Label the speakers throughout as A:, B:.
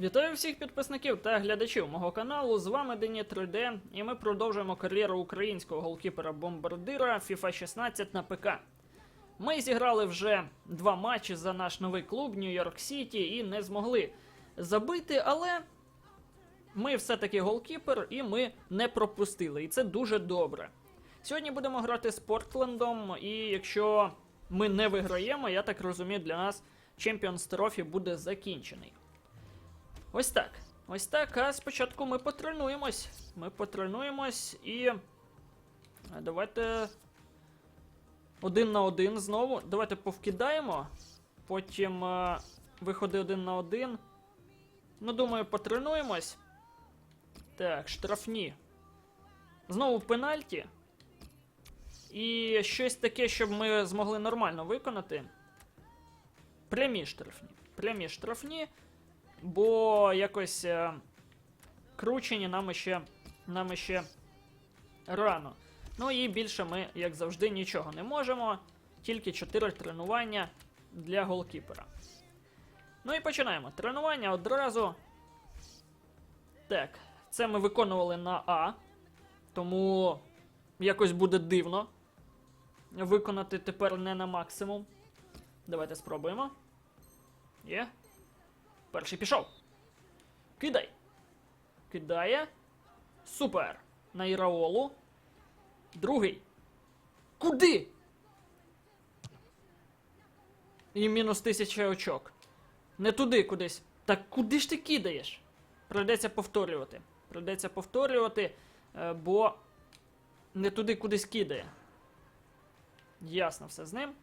A: Вітаю всіх підписників та глядачів мого каналу. З вами Дені 3D, і ми продовжуємо кар'єру українського голкіпера-бомбардира FIFA 16 на ПК. Ми зіграли вже два матчі за наш новий клуб Нью-Йорк Сіті і не змогли забити, але ми все-таки голкіпер і ми не пропустили. І це дуже добре. Сьогодні будемо грати з Портлендом, і якщо ми не виграємо, я так розумію, для нас Champions Trophy буде закінчений. Ось так. Ось так. А спочатку ми потренуємось. Ми потренуємось і. е, Давайте. Один на один знову. Давайте повкидаємо. Потім е, виходи один на один. Ну, думаю, потренуємось. Так, штрафні. Знову пенальті. І щось таке, щоб ми змогли нормально виконати. Прямі штрафні. Прямі штрафні. Бо якось е, кручені нам ще, нам ще рано. Ну і більше ми, як завжди, нічого не можемо. Тільки 4 тренування для голкіпера. Ну і починаємо. Тренування одразу. Так, це ми виконували на А. Тому якось буде дивно виконати тепер не на максимум. Давайте спробуємо. Є. Перший пішов. Кидай. Кидає. Супер. На Іраолу. Другий. Куди? І мінус тисяча очок. Не туди кудись. Так куди ж ти кидаєш? Придеться повторювати. Придеться повторювати, е, бо не туди кудись кидає. Ясно все з ним.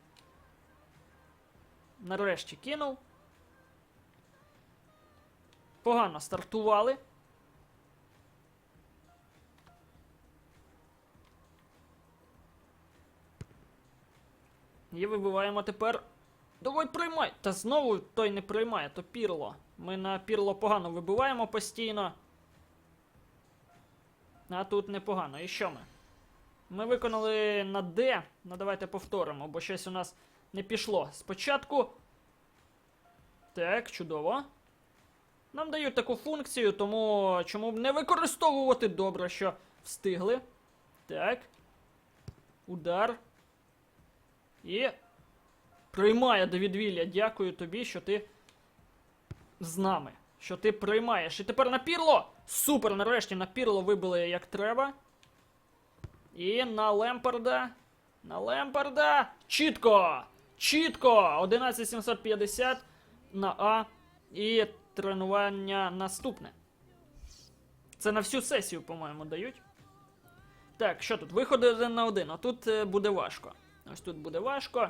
A: Нарешті кинув. Погано стартували. І вибиваємо тепер. Давай приймай! Та знову той не приймає, то пірло. Ми на пірло погано вибиваємо постійно. А тут непогано. І що ми? Ми виконали на D. Ну давайте повторимо, бо щось у нас не пішло. Спочатку. Так, чудово. Нам дають таку функцію, тому чому б не використовувати добре, що встигли. Так. Удар. І. Приймає Давідвілля. Дякую тобі, що ти з нами. Що ти приймаєш. І тепер на пірло! Супер! Нарешті на пірло вибили як треба. І на Лемпарда. На Лемпарда. Чітко! Чітко! 11750 на А. І тренування наступне. Це на всю сесію, по-моєму, дають. Так, що тут? Виходи один на один. А тут е, буде важко. Ось тут буде важко.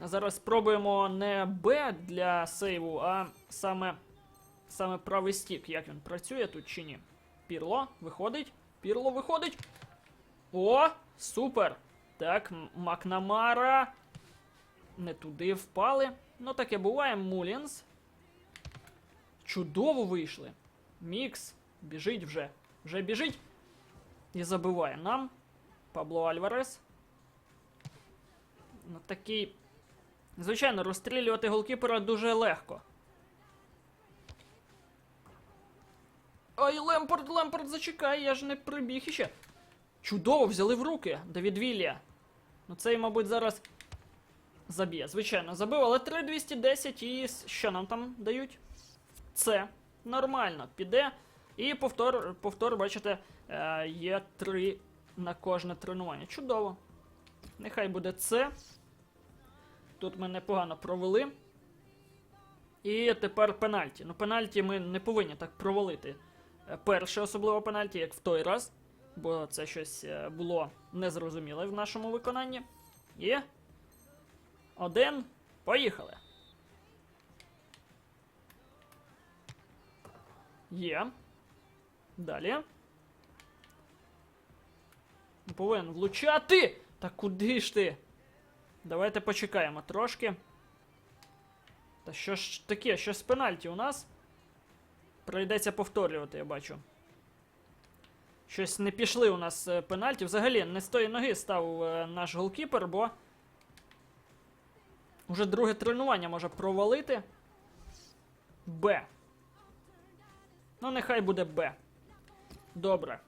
A: Зараз спробуємо не Б для сейву, а саме, саме правий стік. Як він працює тут чи ні. Пірло виходить. Пірло виходить. О, супер! Так, Макнамара. Не туди впали. Ну, таке буває. Мулінс. Чудово вийшли. Мікс. Біжить вже. Вже біжить. І забиває нам. Пабло Альварес. Ну, такий. Звичайно, розстрілювати голкіпера дуже легко. Ай, Лемпорт, Лемпорт, зачекай, я ж не прибіг іще. Чудово, взяли в руки Давід Віллія. Ну цей, мабуть, зараз заб'є. Звичайно, забив, але 3210 і що нам там дають? Це нормально, піде. І повтор, повтор, бачите, е, є 3 на кожне тренування. Чудово. Нехай буде це. Тут ми непогано провели. І тепер пенальті. Ну, пенальті ми не повинні так провалити. Е, Перше, особливо пенальті, як в той раз. Бо це щось е, було незрозуміле в нашому виконанні. І. Один. Поїхали. Є. Далі. Повинен влучати! Та куди ж ти? Давайте почекаємо трошки. Та що ж таке? Що з пенальті у нас? Прийдеться повторювати, я бачу. Щось не пішли у нас е, пенальті. Взагалі, не з тої ноги став е, наш голкіпер, бо. Уже друге тренування може провалити. Б. Ну, нехай буде Б. Добре.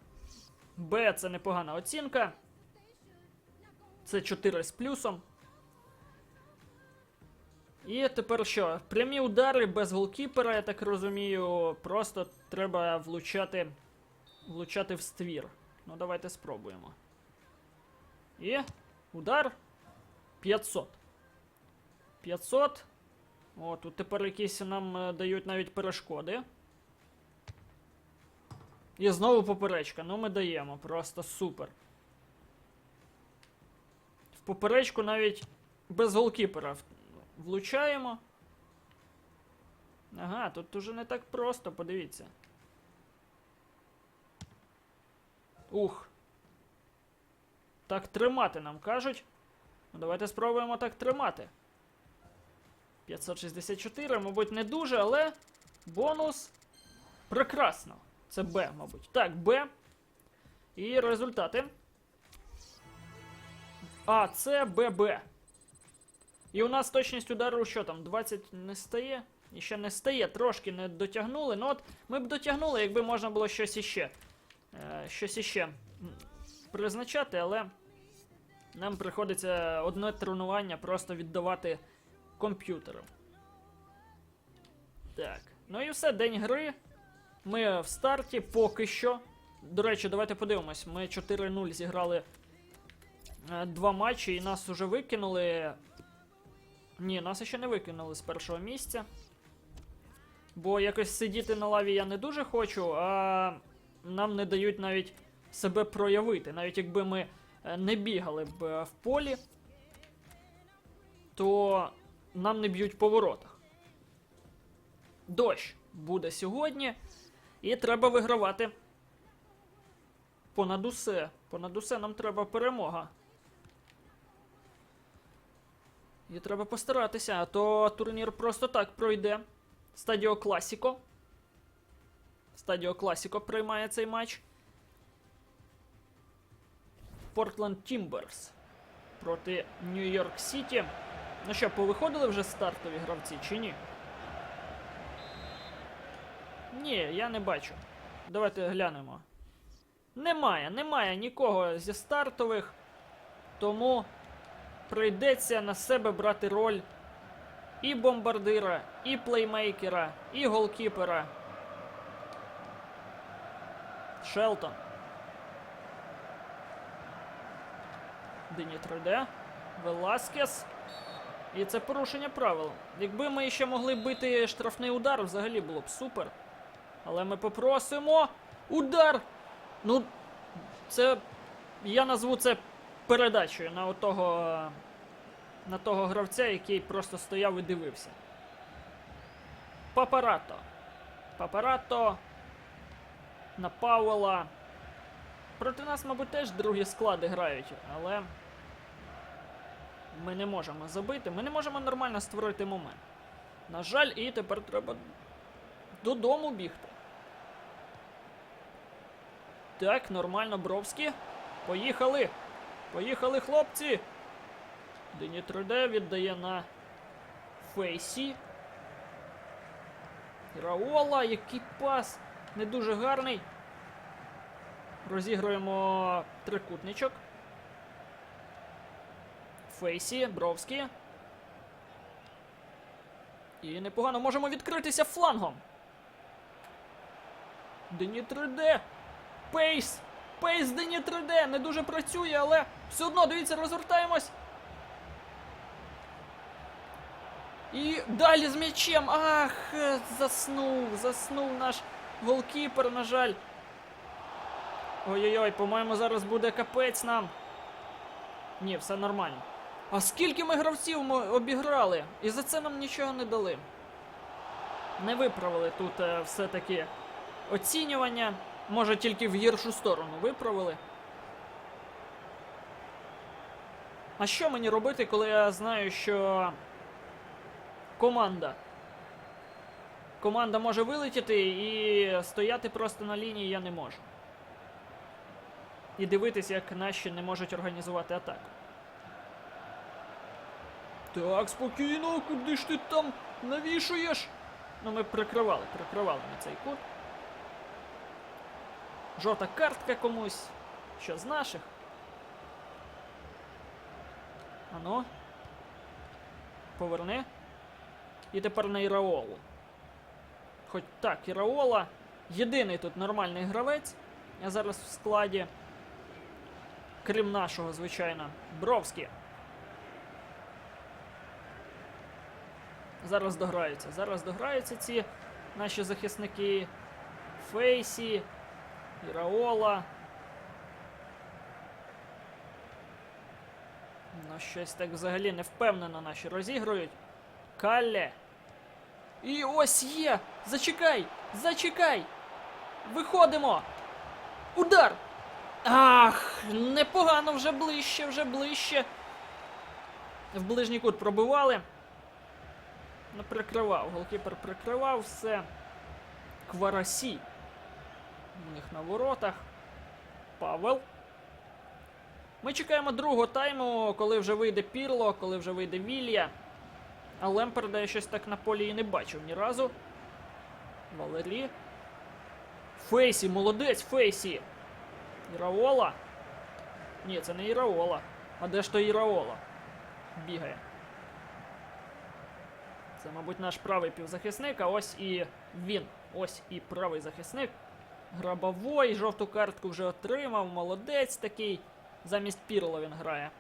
A: Б це непогана оцінка. Це 4 з плюсом. І тепер що? Прямі удари без голкіпера, я так розумію. Просто треба влучати. Влучати в ствір. Ну, давайте спробуємо. І удар 500. 500. О, тут тепер якісь нам е, дають навіть перешкоди. І знову поперечка. Ну, ми даємо. Просто супер. В поперечку навіть без голкіпера влучаємо. Ага, тут уже не так просто, подивіться. Ух. Так тримати нам кажуть. Ну, давайте спробуємо так тримати. 564, мабуть, не дуже, але бонус прекрасно. Це Б, мабуть. Так, Б. І результати. А, це ББ. І у нас точність удару що там? 20 не стає? І ще не стає, трошки не дотягнули. Ну от ми б дотягнули, якби можна було щось іще. Е, щось іще призначати, але нам приходиться одне тренування просто віддавати комп'ютеру. Так. Ну і все, день гри. Ми в старті поки що. До речі, давайте подивимось. Ми 4-0 зіграли е, два матчі і нас уже викинули. Ні, нас ще не викинули з першого місця. Бо якось сидіти на лаві я не дуже хочу, а нам не дають навіть себе проявити. Навіть якби ми е, не бігали б е, в полі, то нам не б'ють по воротах. Дощ буде сьогодні, і треба вигравати. Понад усе. Понад усе нам треба перемога. І треба постаратися, а то турнір просто так пройде. Стадіо Класіко. Стадіо Класіко приймає цей матч. Портленд Тімберс проти Нью-Йорк Сіті. Ну що, повиходили вже стартові гравці чи ні? Ні, я не бачу. Давайте глянемо. Немає, немає нікого зі стартових. Тому прийдеться на себе брати роль і бомбардира, і плеймейкера, і голкіпера. Шелтон. Дені 3D. Веласкес. І це порушення правил. Якби ми ще могли бити штрафний удар, взагалі було б супер. Але ми попросимо. Удар! Ну, це. Я назву це передачею на отого. На того гравця, який просто стояв і дивився. Папарато. Папарато. На Пауела. Проти нас, мабуть, теж другі склади грають, але. Ми не можемо забити, ми не можемо нормально створити момент. На жаль, і тепер треба додому бігти. Так, нормально, Бровські. Поїхали. Поїхали, хлопці. Дені 3D віддає на Фейсі. Раола, який пас. Не дуже гарний. Розігруємо трикутничок. Фейсі, Бровські. І непогано можемо відкритися флангом. Дені 3D. Пейс! Пейс Дені 3D! Не дуже працює, але все одно, дивіться, розвертаємось. І далі з м'ячем. Ах, заснув, заснув наш голкіпер, на жаль. Ой-ой-ой, по-моєму, зараз буде капець нам. Ні, все нормально. А скільки ми гравців ми обіграли? І за це нам нічого не дали. Не виправили тут е, все-таки оцінювання. Може тільки в гіршу сторону виправили. А що мені робити, коли я знаю, що команда. Команда може вилетіти і стояти просто на лінії я не можу. І дивитись, як наші не можуть організувати атаку. Так, спокійно, куди ж ти там навішуєш? Ну, ми прикривали, прикривали на цей кут. Жовта картка комусь. Що з наших? Ану. Поверни. І тепер на Іраолу. Хоч так, Іраола. Єдиний тут нормальний гравець. Я зараз в складі. Крім нашого, звичайно. Бровський. Зараз дограються. Зараз дограються ці наші захисники. Фейсі, Іраола. Ну, щось так взагалі не впевнено наші розігрують. Калле. І ось є! Зачекай! Зачекай! Виходимо! Удар! Ах! Непогано вже ближче, вже ближче. В ближній кут пробивали. Ну, прикривав. Голкіпер прикривав все. Кварасі. У них на воротах. Павел. Ми чекаємо другого тайму, коли вже вийде Пірло, коли вже вийде Вілья. А Лемперда я щось так на полі і не бачив ні разу. Валері. Фейсі, молодець, Фейсі. Іраола. Ні, це не Іраола. А де ж то Іраола? Бігає. Це, мабуть, наш правий півзахисник, а ось і він. Ось і правий захисник. Грабовой, жовту картку вже отримав, молодець такий. Замість Пірло він грає.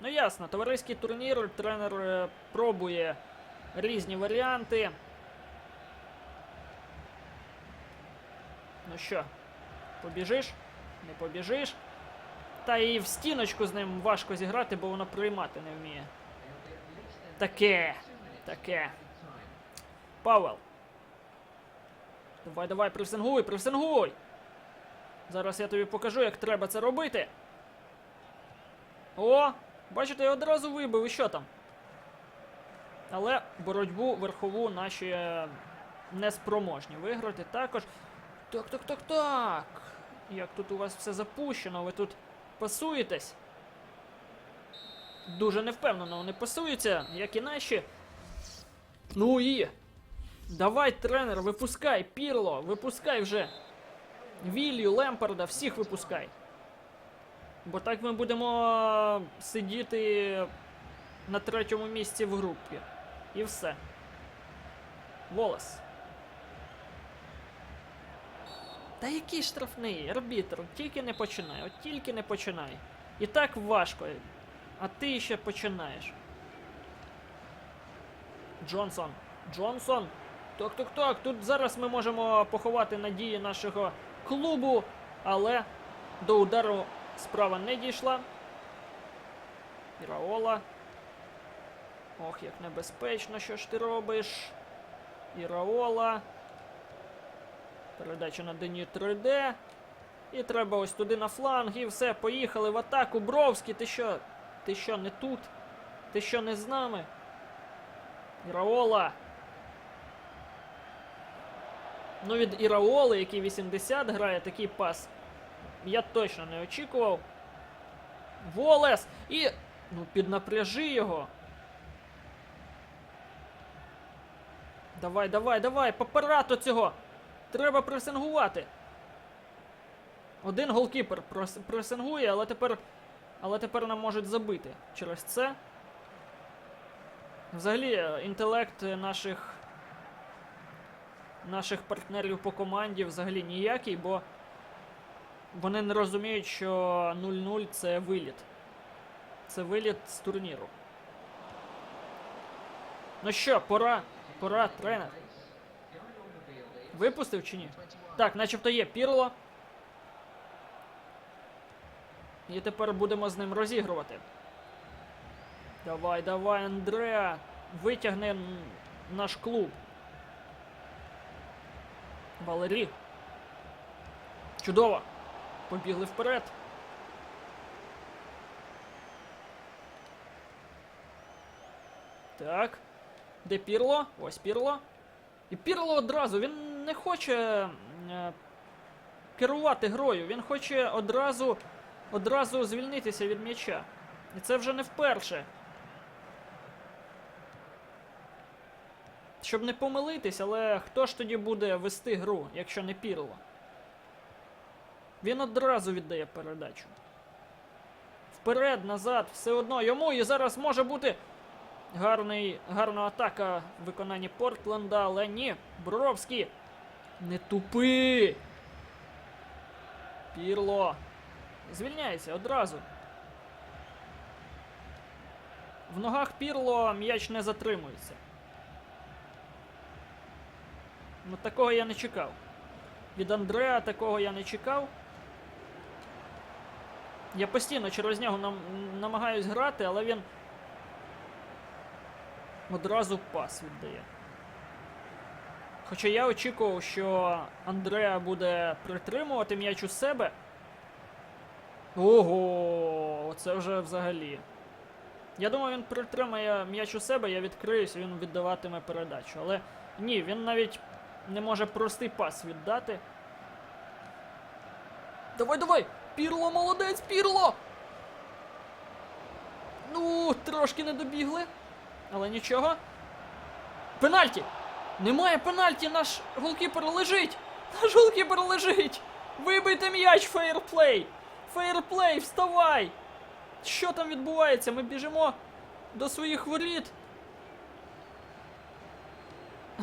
A: Ну ясно, товариський турнір, тренер е, пробує різні варіанти. Ну що, побіжиш? Не побіжиш? Та і в стіночку з ним важко зіграти, бо воно приймати не вміє. Таке. Таке. Павел. Давай, давай, пресингуй, пресингуй! Зараз я тобі покажу, як треба це робити. О! Бачите, я одразу вибив, і що там? Але боротьбу верхову наші е, неспроможні виграти також. Так, так, так, так. Як тут у вас все запущено, ви тут пасуєтесь? Дуже невпевнено вони пасуються, як і наші. Ну і. Давай, тренер, випускай, Пірло, випускай вже. Віллю, Лемпарда, всіх випускай. Бо так ми будемо сидіти на третьому місці в групі. І все. Волос. Та який штрафний? Арбітр, тільки не починай, от тільки не починай. І так важко. А ти ще починаєш. Джонсон. Джонсон. Так. Тут зараз ми можемо поховати надії нашого клубу, але до удару справа не дійшла. Іраола. Ох, як небезпечно, що ж ти робиш. Іраола. Передача на Дені 3D. І треба ось туди на фланг, і все, поїхали в атаку. Бровський, ти що? Ти що, не тут? Ти що не з нами? Іраола. Ну, від Іраоли, який 80 грає, такий пас. Я точно не очікував. Волес! І. Ну, піднапряжи його. Давай, давай, давай, папарато цього! Треба пресингувати. Один голкіпер пресингує, але тепер. Але тепер нам можуть забити через це. Взагалі, е, інтелект наших. Наших партнерів по команді взагалі ніякий, бо вони не розуміють, що 0-0 це виліт. Це виліт з турніру. Ну що, пора, пора, тренер. Випустив чи ні? Так, начебто є Пірло. І тепер будемо з ним розігрувати. Давай, давай, Андреа. Витягни н- наш клуб. Валері. Чудово. Побігли вперед. Так. Де Пірло? Ось Пірло. І Пірло одразу, він не хоче е, керувати грою, він хоче одразу, одразу звільнитися від м'яча. І це вже не вперше. Щоб не помилитись, але хто ж тоді буде вести гру, якщо не Пірло? Він одразу віддає передачу. Вперед, назад, все одно йому і зараз може бути гарний, гарна атака в виконанні Портленда, але ні. Бровський. Не тупи. Пірло. Звільняється одразу. В ногах Пірло м'яч не затримується. Ну такого я не чекав. Від Андреа такого я не чекав. Я постійно через нього нам, намагаюсь грати, але він одразу пас віддає. Хоча я очікував, що Андреа буде притримувати м'яч у себе. Ого, це вже взагалі. Я думаю, він притримає м'яч у себе, я відкриюсь, він віддаватиме передачу. Але ні, він навіть не може простий пас віддати. Давай, давай! Пірло, молодець, Пірло! Ну, трошки не добігли. Але нічого. Пенальті! Немає пенальті, наш голкіпер лежить! Наш голкіпер лежить! Вибийте м'яч, фейерплей! Фейерплей, вставай! Що там відбувається? Ми біжимо до своїх воріт.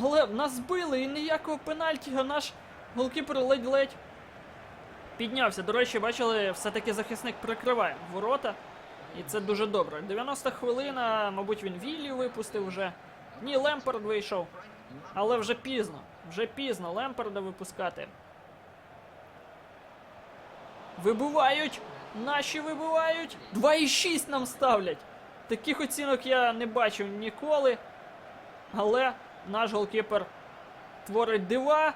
A: Але нас збили і ніякого пенальті, а наш голкіпер ледь-ледь піднявся. До речі, бачили, все-таки захисник прикриває ворота. І це дуже добре. 90 хвилина, мабуть, він Віллі випустив вже. Ні, Лемпард вийшов. Але вже пізно. Вже пізно Лемпарда випускати. Вибивають! Наші вибивають! 2,6 нам ставлять! Таких оцінок я не бачив ніколи. Але наш голкіпер творить дива.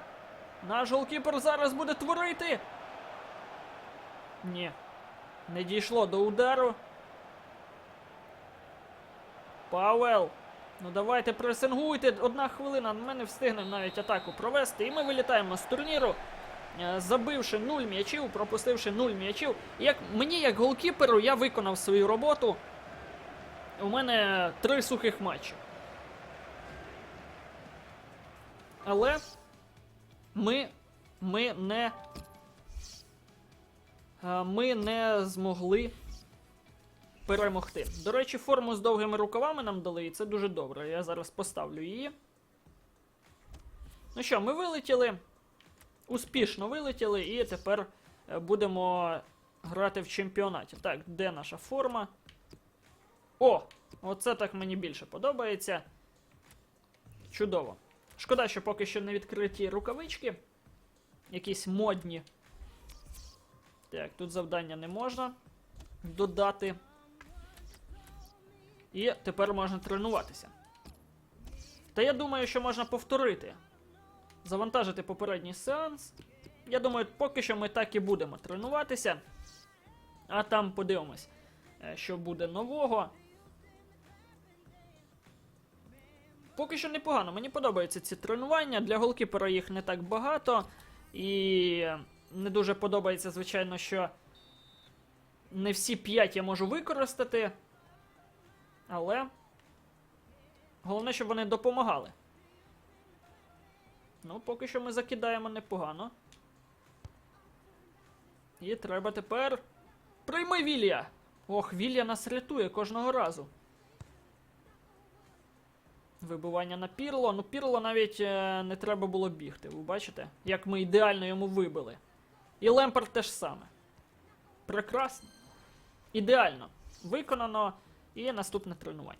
A: Наш голкіпер зараз буде творити. Ні. Не дійшло до удару. Пауел. Ну давайте пресингуйте. Одна хвилина. Ми не встигнемо навіть атаку провести. І ми вилітаємо з турніру. е, Забивши 0 м'ячів, пропустивши 0 м'ячів. Як, мені, як голкіперу, я виконав свою роботу. У мене три сухих матчі. Але ми, ми не. е, Ми не змогли перемогти. До речі, форму з довгими рукавами нам дали, і це дуже добре. Я зараз поставлю її. Ну що, ми вилетіли. Успішно вилетіли, і тепер е, будемо грати в чемпіонаті. Так, де наша форма? О! Оце так мені більше подобається. Чудово. Шкода, що поки що не відкриті рукавички. Якісь модні. Так, тут завдання не можна додати. І тепер можна тренуватися. Та я думаю, що можна повторити. Завантажити попередній сеанс. Я думаю, поки що ми так і будемо тренуватися. А там подивимось, е, що буде нового. Поки що непогано. Мені подобаються ці тренування. Для голкіпера їх не так багато. І не дуже подобається, звичайно, що не всі 5 я можу використати. Але головне, щоб вони допомагали. Ну, поки що ми закидаємо непогано. І треба тепер. Прийми Вілля! Ох, Вілля нас рятує кожного разу. Вибивання на Пірло. Ну, Пірло навіть е, не треба було бігти. Ви бачите, як ми ідеально йому вибили. І Лемпард теж саме. Прекрасно. Ідеально. Виконано. І наступне тренування.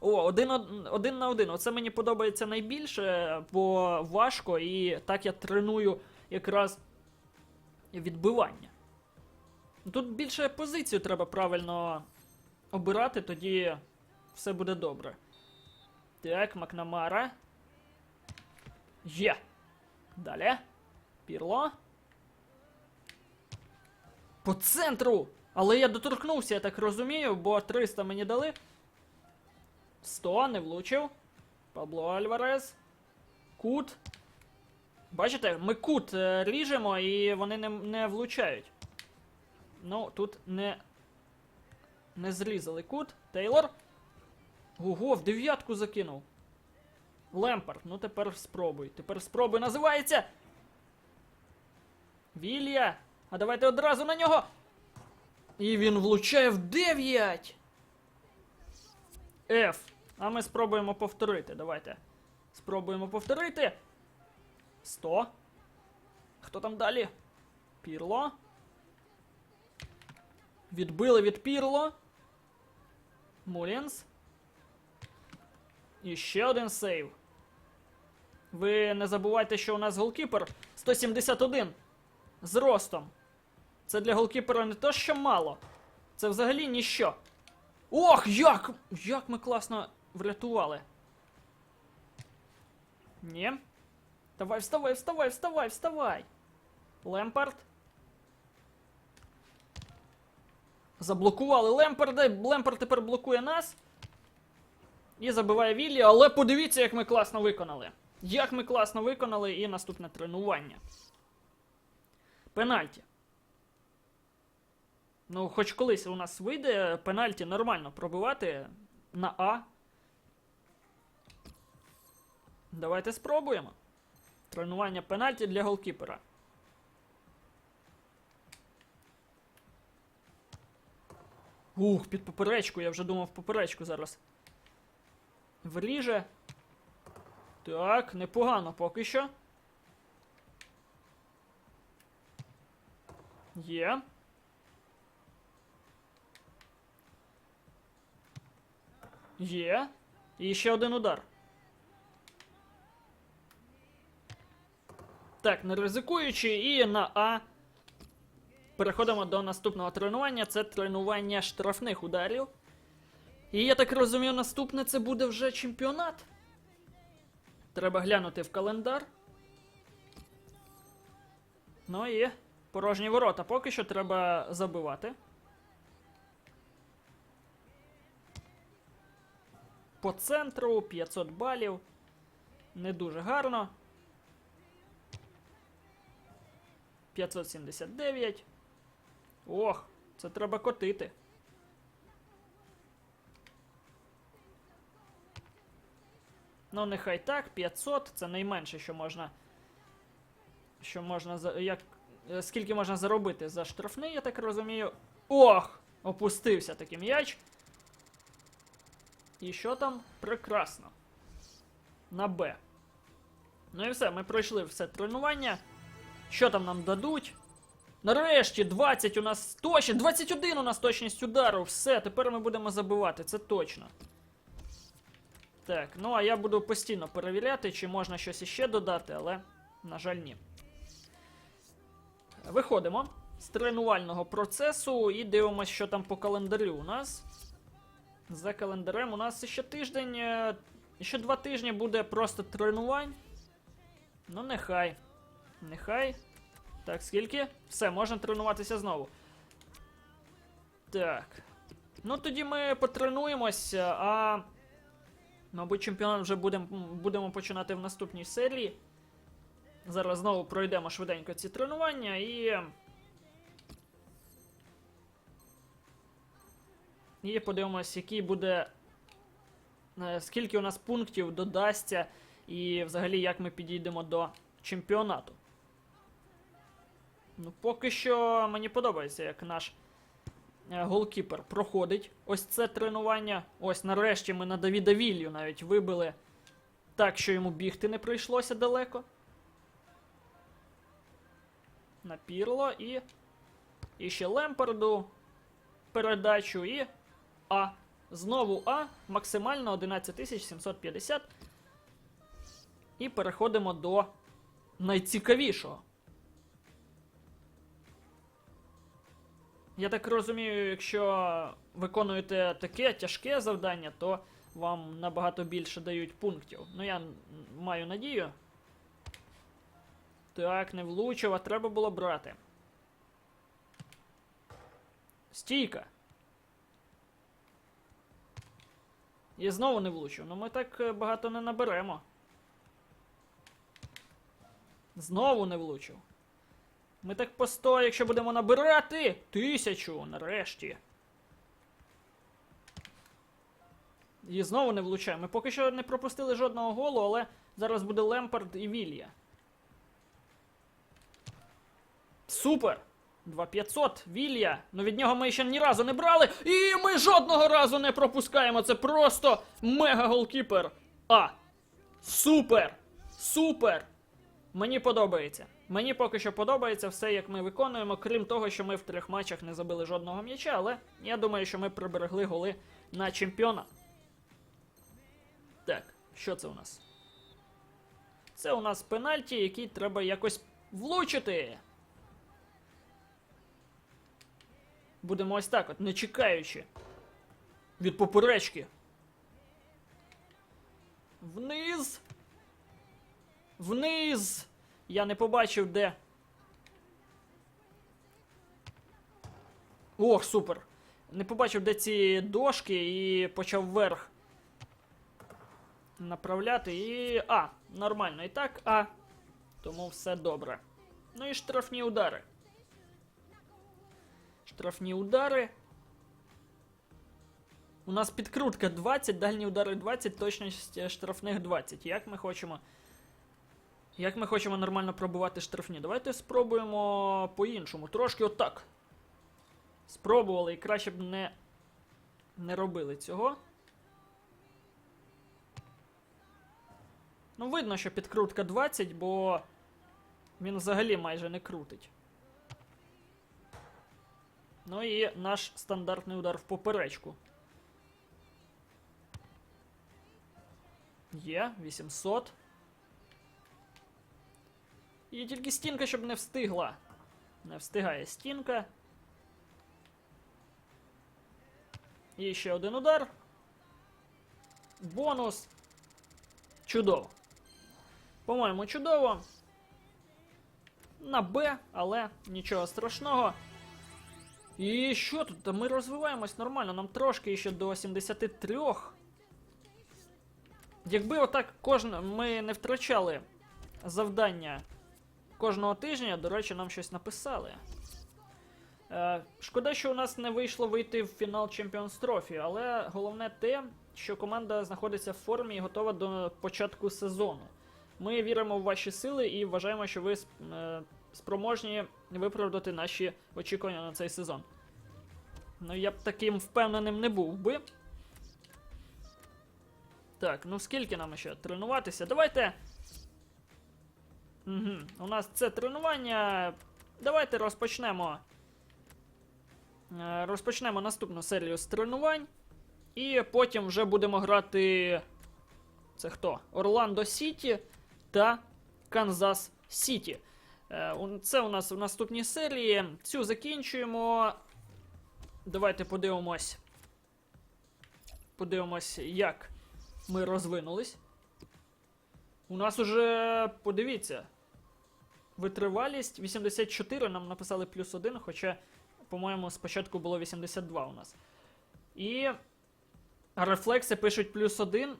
A: О, один, один на один. Оце мені подобається найбільше, бо важко, і так я треную якраз відбивання. Тут більше позицію треба правильно обирати, тоді все буде добре. Так, Макнамара. Є. Далі. Пірло. По центру! Але я доторкнувся, я так розумію, бо 300 мені дали. 100, не влучив. Пабло Альварес. Кут. Бачите, ми кут е, ріжемо і вони не, не влучають. Ну, тут не. Не зрізали кут. Тейлор. Ого, в дев'ятку закинув. Лемпард, ну тепер спробуй. Тепер спробуй. Називається. Вілья. А давайте одразу на нього. І він влучає в 9. F. А ми спробуємо повторити. Давайте. Спробуємо повторити. 100. Хто там далі? Пірло. Відбили від Пірло. Мулінс. І ще один сейв. Ви не забувайте, що у нас голкіпер 171 з ростом. Це для голкіпера не то, що мало. Це взагалі ніщо. Ох, як! Як ми класно врятували. Ні. Давай, вставай, вставай, вставай, вставай. Лемпард. Заблокували Лемпарда. Лемпард тепер блокує нас. І забиває Віллі, але подивіться, як ми класно виконали. Як ми класно виконали і наступне тренування. Пенальті. Ну, хоч колись у нас вийде пенальті нормально пробивати на А. Давайте спробуємо. Тренування пенальті для голкіпера. Ух, під поперечку, я вже думав поперечку зараз. Вріже. Так, непогано поки що. Є. Є. І ще один удар. Так, не ризикуючи, і на А. Переходимо до наступного тренування. Це тренування штрафних ударів. І я так розумію, наступне це буде вже чемпіонат. Треба глянути в календар. Ну і порожні ворота. Поки що треба забивати. По центру 500 балів. Не дуже гарно. 579. Ох, це треба котити. Ну, нехай так, 500 це найменше, що можна. Що можна. Як. е, Скільки можна заробити за штрафний, я так розумію. Ох! Опустився такий м'яч. І що там? Прекрасно. На Б. Ну і все, ми пройшли все тренування. Що там нам дадуть? Нарешті 20 у нас точно. 21 у нас точність удару. Все, тепер ми будемо забивати, це точно. Так, ну а я буду постійно перевіряти, чи можна щось іще додати, але, на жаль, ні. Виходимо з тренувального процесу і дивимося, що там по календарю у нас. За календарем у нас ще тиждень. е, Ще два тижні буде просто тренувань. Ну, нехай. Нехай. Так, скільки? Все, можна тренуватися знову. Так. Ну тоді ми потренуємося, а. Мабуть, чемпіонат вже будем, будемо починати в наступній серії. Зараз знову пройдемо швиденько ці тренування і. І подивимось, який буде. е, Скільки у нас пунктів додасться, і взагалі як ми підійдемо до чемпіонату. Ну, поки що мені подобається, як наш голкіпер проходить ось це тренування. Ось нарешті ми на Давіда Віллю навіть вибили так, що йому бігти не прийшлося далеко. На Пірло і. І ще Лемпарду передачу і А. Знову А. Максимально 11750. І переходимо до найцікавішого. Я так розумію, якщо виконуєте таке тяжке завдання, то вам набагато більше дають пунктів. Ну, я маю надію. Так, не влучив, а треба було брати. Стійка. І знову не влучив. Ну ми так е, багато не наберемо. Знову не влучив. Ми так по 100, якщо будемо набирати тисячу нарешті. І знову не влучаємо. Ми поки що не пропустили жодного голу, але зараз буде Лемпард і Вілья. Супер! 2500, Вілья. Ну від нього ми ще ні разу не брали. І ми жодного разу не пропускаємо. Це просто мега голкіпер. А. Супер! Супер! Мені подобається. Мені поки що подобається все, як ми виконуємо, крім того, що ми в трьох матчах не забили жодного м'яча, але я думаю, що ми приберегли голи на чемпіона. Так, що це у нас? Це у нас пенальті, який треба якось влучити. Будемо ось так, от, не чекаючи. Від поперечки. Вниз. Вниз. Я не побачив де. Ох, супер. Не побачив, де ці дошки і почав вверх направляти. І. А, нормально. І так, а. Тому все добре. Ну і штрафні удари. Штрафні удари. У нас підкрутка 20, дальні удари 20, точність штрафних 20. Як ми хочемо. Як ми хочемо нормально пробувати штрафні? Давайте спробуємо по-іншому. Трошки отак. Спробували і краще б не, не робили цього. Ну, видно, що підкрутка 20, бо він взагалі майже не крутить. Ну і наш стандартний удар в поперечку. Є, 800. І тільки стінка, щоб не встигла. Не встигає стінка. І ще один удар. Бонус. Чудово. По-моєму, чудово. На Б, але нічого страшного. І що тут? Ми розвиваємось нормально, нам трошки ще до 73. Якби отак кожен ми не втрачали завдання кожного тижня, до речі, нам щось написали. Е, шкода, що у нас не вийшло вийти в фінал Champions Trophy, але головне те, що команда знаходиться в формі і готова до початку сезону. Ми віримо в ваші сили і вважаємо, що ви е, спроможні виправдати наші очікування на цей сезон. Ну, я б таким впевненим не був би. Так, ну скільки нам ще тренуватися? Давайте. Угу. У нас це тренування. Давайте розпочнемо. Е, Розпочнемо наступну серію з тренувань. І потім вже будемо грати. Це хто? Орландо Сіті та Канзас Сіті. Е, Це у нас в наступній серії. Цю закінчуємо. Давайте подивимось. Подивимось, як ми розвинулись. У нас уже, подивіться, витривалість 84, нам написали плюс 1, хоча, по-моєму, спочатку було 82 у нас. І рефлекси пишуть плюс 1.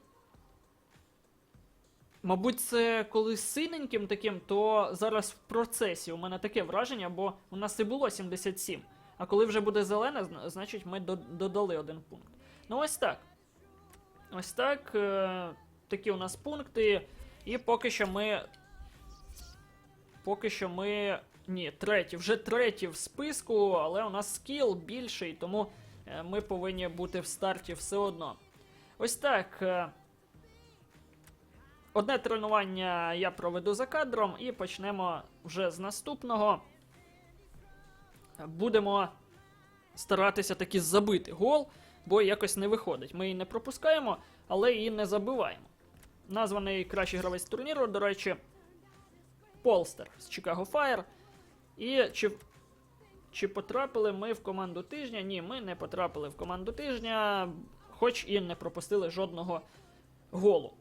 A: Мабуть, це коли синеньким таким, то зараз в процесі. У мене таке враження, бо у нас і було 77. А коли вже буде зелене, значить ми додали один пункт. Ну ось так. Ось так. Е- такі у нас пункти. І поки що ми. Поки що ми. Ні, треті. Вже треті в списку, але у нас скіл більший, тому е, ми повинні бути в старті все одно. Ось так. е, Одне тренування я проведу за кадром і почнемо вже з наступного. Будемо старатися таки забити гол, бо якось не виходить. Ми її не пропускаємо, але і не забиваємо. Названий кращий гравець турніру, до речі, Полстер з Chicago Fire. І чи, чи потрапили ми в команду тижня? Ні, ми не потрапили в команду тижня, хоч і не пропустили жодного голу.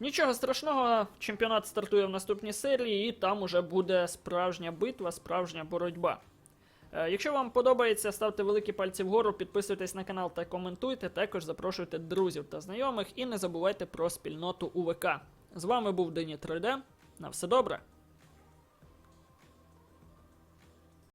A: Нічого страшного, чемпіонат стартує в наступній серії, і там уже буде справжня битва, справжня боротьба. Е, Якщо вам подобається, ставте великі пальці вгору, підписуйтесь на канал та коментуйте. Також запрошуйте друзів та знайомих і не забувайте про спільноту УВК. З вами був Дені 3D. На все добре.